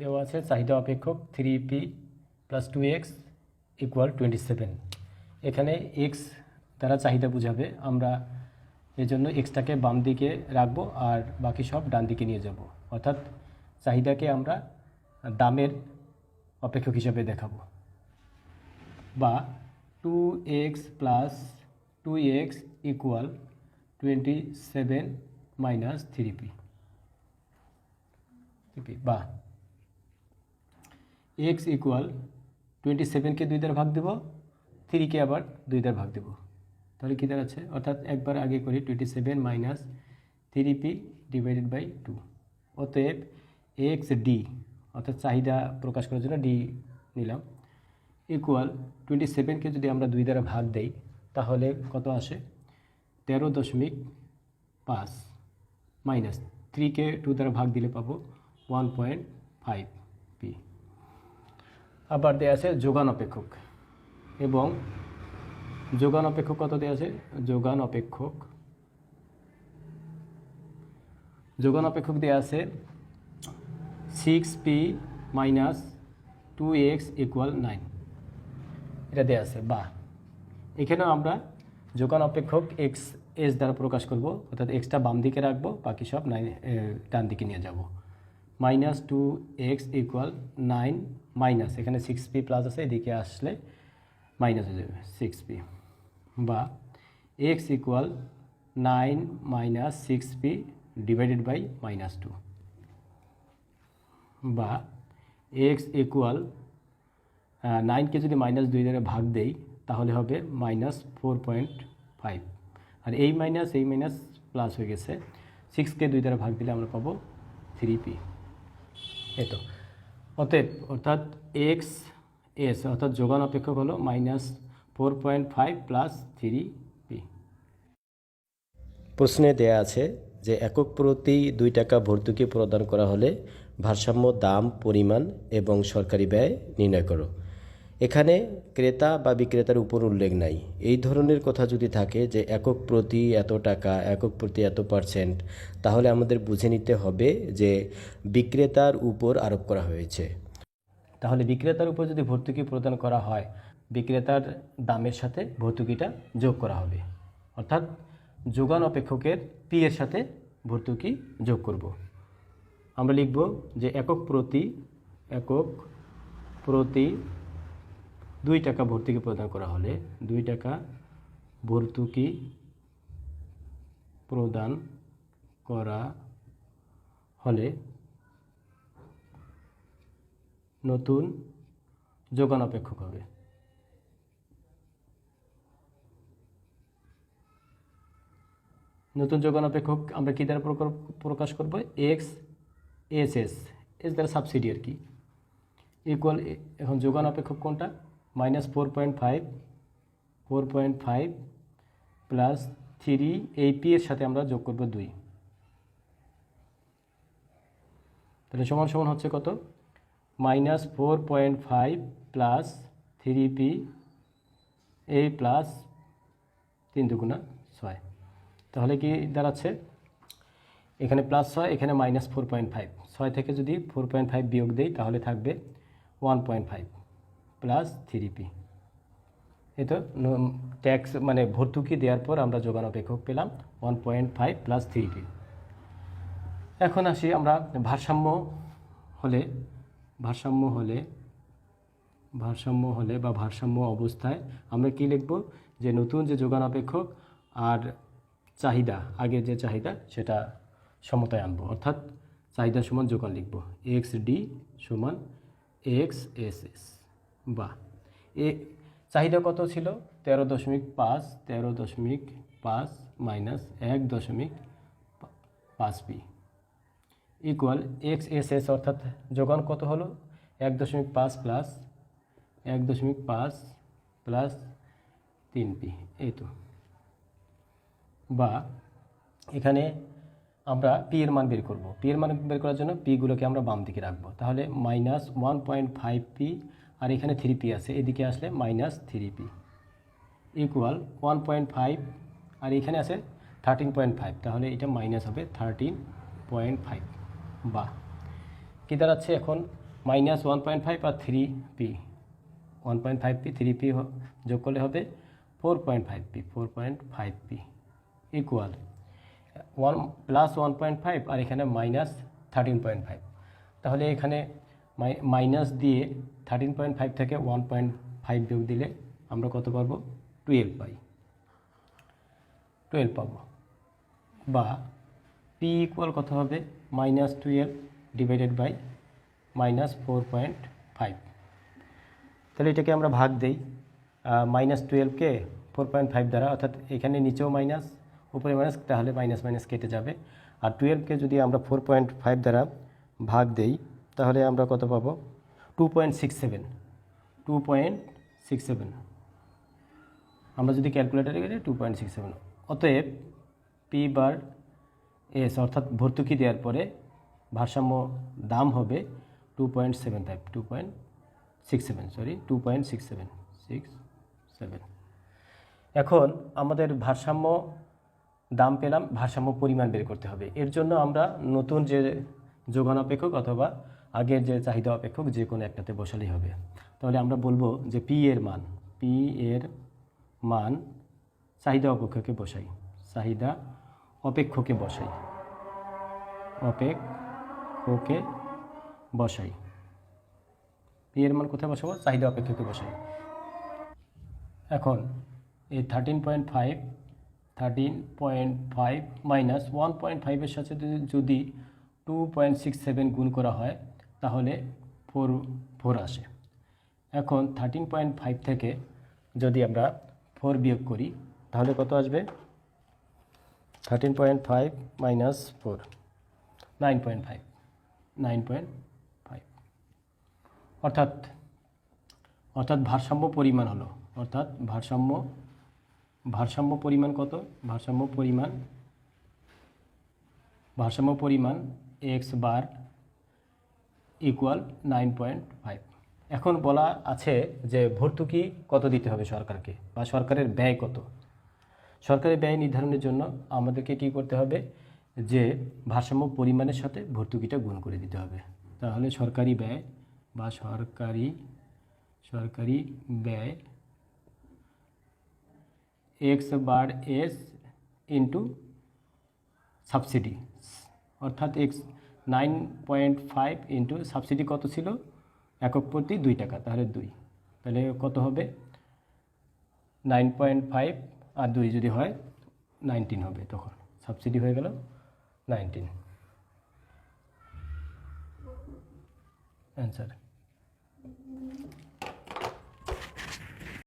দেওয়া আছে, চাহিদা অপেক্ষক three P plus two X equal twenty seven এখানে এক্স দ্বারা চাহিদা বোঝাবে, আমরা এর জন্য এক্সটাকে বাম দিকে রাখব আর বাকি সব ডান দিকে নিয়ে যাব। অর্থাৎ চাহিদাকে আমরা দামের অপেক্ষক হিসাবে দেখাবো। বা two X plus two X equal twenty seven minus three P বা এক্স ইকুয়াল টোয়েন্টি সেভেনকে দুই দ্বারা ভাগ দেব থ্রিকে আবার দুই দ্বারা ভাগ দেব। তাহলে কী দাঁড়াচ্ছে? অর্থাৎ একবার আগে করি twenty seven minus three P divided by two অতএব এক্স ডি অর্থাৎ চাহিদা প্রকাশ করার জন্য ডি নিলাম। ইকুয়াল টোয়েন্টি সেভেনকে যদি আমরা দুই দ্বারা ভাগ দেই, তাহলে কত আসে? তেরো দশমিক পাঁচ মাইনাস থ্রিকে টু দ্বারা ভাগ দিলে পাবো ওয়ান পয়েন্ট ফাইভ আবার দেওয়া আছে যোগান অপেক্ষক এবং যোগান অপেক্ষক কত দেওয়া আছে? যোগান অপেক্ষক যোগান অপেক্ষক দেওয়া আছে six P minus two X equal nine এটা দেওয়া আছে, বা। এখানেও আমরা যোগান অপেক্ষক এক্স এস দ্বারা প্রকাশ করব, অর্থাৎ এক্সটা বাম দিকে রাখব, বাকি সব নাইন ডান দিকে নিয়ে যাব। Minus two X equal nine minus. এখানে সিক্স পি প্লাস আছে, এদিকে আসলে মাইনাস হয়ে যাবে সিক্স পি বা X equal nine minus six P divided by minus two বা এক্স ইকুয়াল নাইনকে যদি মাইনাস দুই দ্বারা ভাগ দেই, তাহলে হবে মাইনাস ফোর পয়েন্ট ফাইভ আর এই মাইনাস এই মাইনাস প্লাস হয়ে গেছে। সিক্সকে দুই দ্বারা ভাগ দিলে আমরা পাবো থ্রি পি এতো অতএব অর্থাৎ এক্স এস অর্থাৎ যোগান অপেক্ষক হলো minus four point five plus three P প্রশ্নে দেয়া আছে যে একক প্রতি দুই টাকা ভর্তুকি প্রদান করা হলে ভারসাম্য, দাম, পরিমাণ এবং সরকারি ব্যয় নির্ণয় করো। এখানে ক্রেতা বা বিক্রেতার উপর উল্লেখ নাই। এই ধরনের কথা যদি থাকে যে একক প্রতি এত টাকা, একক প্রতি এত পার্সেন্ট তাহলে আমাদের বুঝে নিতে হবে যে বিক্রেতার উপর আরোপ করা হয়েছে। তাহলে বিক্রেতার উপর যদি ভর্তুকি প্রদান করা হয়, বিক্রেতার দামের সাথে ভর্তুকিটা যোগ করা হবে। অর্থাৎ যোগান অপেক্ষকের পি এর সাথে ভর্তুকি যোগ করব। আমরা লিখব যে একক প্রতি একক প্রতি দুই টাকা ভর্তুকি প্রদান করা হলে দুই টাকা ভর্তুকি প্রদান করা হলে নতুন যোগান অপেক্ষক হবে। নতুন যোগান অপেক্ষক আমরা কী দ্বারা প্রকাশ করব? এক্স এস এস এস দ্বারা সাবসিডি আর কি। ইকুয়াল এখন যোগান অপেক্ষক কোনটা? Minus four point five four point five plus three এই পি এর সাথে আমরা যোগ করব দুই। তাহলে সমান সমান হচ্ছে কত? Minus four point five plus three P এ প্লাস তিন দুগুণা ছয়। তাহলে কি দাঁড়াচ্ছে? এখানে প্লাস ছয়, এখানে মাইনাস ফোর পয়েন্ট ফাইভ ছয় থেকে যদি ফোর পয়েন্ট ফাইভ বিয়োগ দেই, তাহলে থাকবে one point five plus three P এই তো ট্যাক্স মানে ভর্তুকি দেওয়ার পর আমরা যোগান অপেক্ষক পেলাম one point five plus three P এখন আসি আমরা ভারসাম্য হলে ভারসাম্য হলে ভারসাম্য হলে বা ভারসাম্য অবস্থায় আমরা কি লিখব? যে নতুন যে যোগান অপেক্ষক আর চাহিদা, আগের যে চাহিদা সেটা সমতায় আনব। অর্থাৎ চাহিদা সমান যোগান লিখব। এক্স ডি সমান এক্স এস এস বা এ চাহিদা কত ছিল? তেরো দশমিক পাঁচ, তেরো দশমিক পাঁচ মাইনাস এক দশমিক পাঁচ P. Equal X S S অর্থাৎ যোগান কত হলো? এক দশমিক পাঁচ প্লাস এক দশমিক পাঁচ প্লাস তিন পি। এই তো। বা এখানে আমরা পি এর মান বের করব। পি এর মান বের করার জন্য পিগুলোকে আমরা বাম দিকে রাখব। তাহলে minus one point five P আর এখানে থ্রি পি আছে। এদিকে আসলে minus three P equal one point five আর এখানে আছে থার্টিন পয়েন্ট ফাইভ তাহলে এটা মাইনাস হবে থার্টিন পয়েন্ট ফাইভ বা কী দাঁড়াচ্ছে এখন? মাইনাস ওয়ান পয়েন্ট ফাইভ আর three P one point five P three P যোগ করলে হবে four point five P four point five P equal one plus one point five আর এখানে মাইনাস থার্টিন পয়েন্ট ফাইভ তাহলে এখানে মাইনাস দিয়ে thirteen point five থেকে one point five যোগ দিলে আমরা কত পাবো? টুয়েলভ পাই। টুয়েলভ পাবো। বা পি ইকুয়াল কত হবে? Minus twelve divided by minus four point five তাহলে এটাকে আমরা ভাগ দেই। মাইনাস টুয়েলভকে ফোর পয়েন্ট ফাইভ দ্বারা, অর্থাৎ এখানে নিচেও মাইনাস উপরে মাইনাস তাহলে মাইনাস মাইনাস কেটে যাবে। আর টুয়েলভকে যদি আমরা ফোর পয়েন্ট ফাইভ দ্বারা ভাগ দেই তাহলে আমরা কত পাবো? Two point six seven two point six seven আমরা যদি ক্যালকুলেটারে গেলে টু পয়েন্ট সিক্স সেভেন অতএব পি বার এস অর্থাৎ ভর্তুকি দেওয়ার পরে ভারসাম্য দাম হবে two point seven five two point six seven sorry two point six seven six seven এখন আমাদের ভারসাম্য দাম পেলাম, ভারসাম্য পরিমাণ বের করতে হবে। এর জন্য আমরা নতুন যে যোগান অপেক্ষক অথবা আগের যে চাহিদা অপেক্ষক যে কোনো একটাতে বসালেই হবে। তাহলে আমরা বলব যে পি এর মান পি এর মান চাহিদা অপেক্ষকে বসাই, চাহিদা অপেক্ষকে বসাই অপেক্ষকে বসাই। পি এর মান কোথায় বসাবো? চাহিদা অপেক্ষকে বসাই। এখন এই thirteen point five thirteen point five minus one point ফাইভের সাথে যদি- টু পয়েন্ট সিক্স সেভেন গুণ করা হয় তাহলে ফোর ফোর আসে। এখন থার্টিন পয়েন্ট ফাইভ থেকে যদি আমরা ফোর বিয়োগ করি, তাহলে কত আসবে? Thirteen point five minus four nine point five nine point five অর্থাৎ অর্থাৎ ভারসাম্য পরিমাণ হলো, অর্থাৎ ভারসাম্য ভারসাম্য পরিমাণ কত? ভারসাম্য পরিমাণ ভারসাম্য পরিমাণ X bar equal nine point five এখন বলা আছে যে ভর্তুকি কত দিতে হবে সরকারকে বা সরকারের ব্যয় কত। সরকারি ব্যয় নির্ধারণের জন্য আমাদেরকে কী করতে হবে যে ভারসাম্য পরিমাণের সাথে ভর্তুকিটা গুণ করে দিতে হবে। তাহলে সরকারি ব্যয় বা সরকারি সরকারি ব্যয় X bar S into subsidy অর্থাৎ X nine point five into subsidy কত ছিল? একক প্রতি দুই টাকা, তাহলে দুই। তাহলে কত হবে? নাইন পয়েন্ট ফাইভ আর দুই যদি হয়, নাইনটিন হবে তখন। সাবসিডি হয়ে গেল নাইনটিন। অ্যান্সার